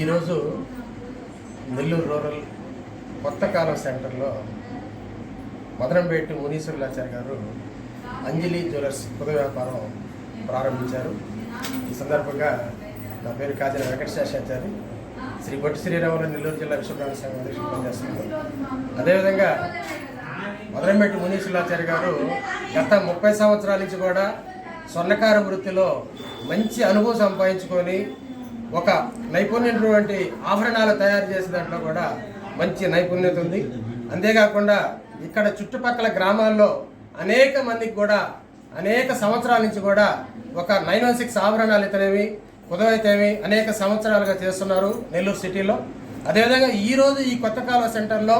ఈరోజు నెల్లూరు రూరల్ కొత్త కాలం సెంటర్లో మదనంపేట మునీశ్వరులాచార్య గారు అంజలి జ్యువెలర్స్ పుద వ్యాపారం ప్రారంభించారు. ఈ సందర్భంగా నా పేరు కాజల వెంకటశేషాచారి శ్రీ బొట్టి శ్రీరాములు నెల్లూరు జిల్లా విశ్వప్రాణ సంఘం అధ్యక్షులు పనిచేస్తున్నారు అదేవిధంగా మదనంపేట మునీశ్వరులాచార్య గారు గత ముప్పై సంవత్సరాల నుంచి కూడా స్వర్ణకార వృత్తిలో మంచి అనుభవం సంపాదించుకొని ఒక నైపుణ్యటువంటి ఆభరణాలు తయారు చేసే దాంట్లో కూడా మంచి నైపుణ్యత ఉంది. అంతేకాకుండా ఇక్కడ చుట్టుపక్కల గ్రామాల్లో అనేక మందికి కూడా అనేక సంవత్సరాల నుంచి కూడా ఒక నైన్ వన్ సిక్స్ ఆభరణాలు ఇతనేవి కుదవైతేవి అనేక సంవత్సరాలుగా చేస్తున్నారు నెల్లూరు సిటీలో. అదేవిధంగా ఈరోజు ఈ కొత్త కాలువ సెంటర్లో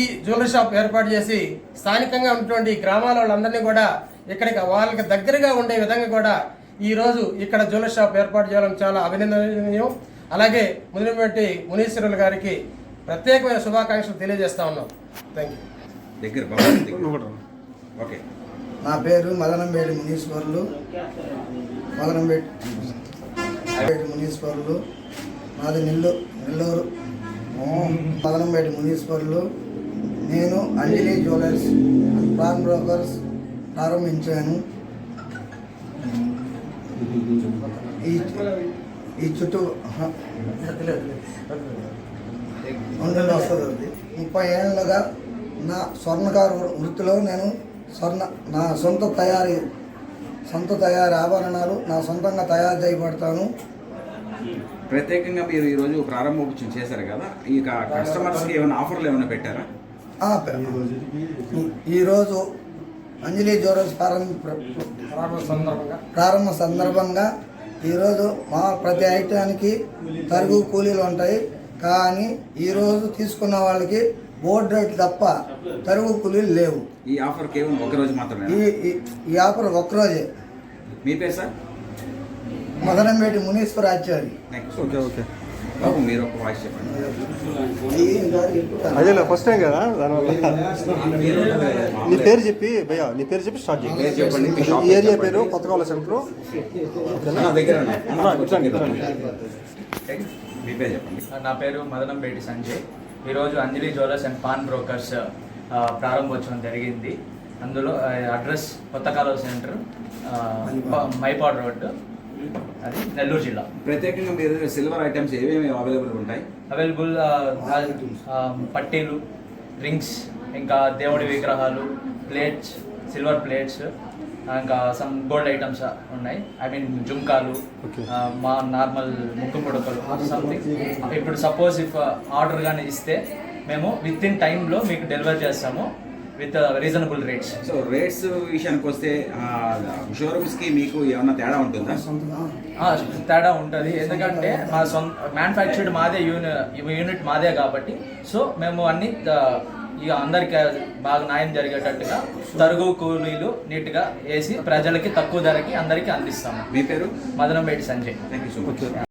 ఈ జ్యువెలరీ షాప్ ఏర్పాటు చేసి స్థానికంగా ఉన్నటువంటి గ్రామాల వాళ్ళందరినీ కూడా ఇక్కడికి వాళ్ళకి దగ్గరగా ఉండే విధంగా కూడా ఈ రోజు ఇక్కడ జ్యువెలరీ షాప్ ఏర్పాటు చేయడం చాలా అభినందనీయం. అలాగే మునిపెట్టి మునీశ్వరులు గారికి ప్రత్యేకమైన శుభాకాంక్షలు తెలియజేస్తా ఉన్నాం. థ్యాంక్ యూ దగ్గర. ఓకే. నా పేరు మదనంబేడి మునీశ్వరులు. మదనంబేడి మదనంబేడి మునీశ్వరులు. నాది నెల్లు నెల్లూరు. మదనంబేడి మునీశ్వరులు. నేను Anjali jewellers and pawn brokers ప్రారంభించాను. ఈ ఈ చుట్టూ ఉండలు వస్తుంది. ముప్పై ఏళ్ళుగా నా స్వర్ణకారు వృత్తిలో నేను స్వర్ణ నా సొంత తయారీ సొంత తయారీ ఆభరణాలు నా సొంతంగా తయారు చేయబడతాను. ప్రత్యేకంగా మీరు ఈరోజు ప్రారంభోత్సవం చేశారు కదా? ఈ కస్టమర్స్కి ఏమైనా ఆఫర్లు ఏమైనా పెట్టారా? ఈరోజు అంజలి జ్యువెలర్స్ ప్రారంభ ప్రారంభ సందర్భంగా. ప్రారంభ సందర్భంగా ఈరోజు మా ప్రతి ఐటానికి తరుగు కూలీలు ఉంటాయి. కానీ ఈరోజు తీసుకున్న వాళ్ళకి బోర్డు రేట్ తప్ప తరుగు కూలీలు లేవు. ఈ ఆఫర్ కేవలం ఒక రోజు మాత్రమే ఈ ఈ- ఆఫర్ ఒక్కరోజే మీ పేరు sir? Madanampeti Muneeswara Achari. Thank you okay okay బాబు మీరు ఒక వాయిస్ చెప్పండి. అదేలే ఫస్ట్ టైం కదా దానివల్ల. నీ పేరు చెప్పి భయ్యా నీ పేరు చెప్పి స్టార్ట్ పేరు చేయి చెప్పండి ఈ ఏరియా. పేరు కొత్తకాల సెంటర్. నా దగ్గర చెప్పండి. నా పేరు మదనంపేటి సంజయ్. ఈరోజు Anjali jewellers and pawn brokers ప్రారంభోత్సవం జరిగింది. అందులో అడ్రస్ కొత్త కాలువ సెంటర్ మైపాడ్ రోడ్ అది నెల్లూరు జిల్లా. ప్రత్యేకంగా మీరు సిల్వర్ ఐటమ్స్ ఏమేమి అవైలబుల్ ఉంటాయి? అవైలబుల్ పట్టీలు రింగ్స్ ఇంకా దేవుడి విగ్రహాలు ప్లేట్స్ సిల్వర్ ప్లేట్స్ ఇంకా సమ్ గోల్డ్ ఐటమ్స్ ఉన్నాయి. ఐ మీన్ జుంకాలు మా నార్మల్ ముక్కు పుడకలు సంథింగ్ ఇప్పుడు సపోజ్ ఇఫ్ ఆర్డర్ కానీ ఇస్తే మేము విత్ ఇన్ టైంలో మీకు డెలివర్ చేస్తాము. With reasonable rates so rates విషయానికి వస్తే షోరూమ్స్కి మీకు ఏమన్నా తేడా ఉంటుందా? తేడా ఉంటుంది. ఎందుకంటే మా సొంత మ్యానుఫ్యాక్చర్డ్ మాదే యూని యూనిట్ మాదే కాబట్టి. సో మేము అన్ని ఇక అందరికి బాగా న్యాయం జరిగేటట్టుగా తరుగు కూలీలు నీట్గా వేసి ప్రజలకి తక్కువ ధరకి అందరికీ అందిస్తాము. మీ పేరు? Madanampeti Sanjay. Thank you so much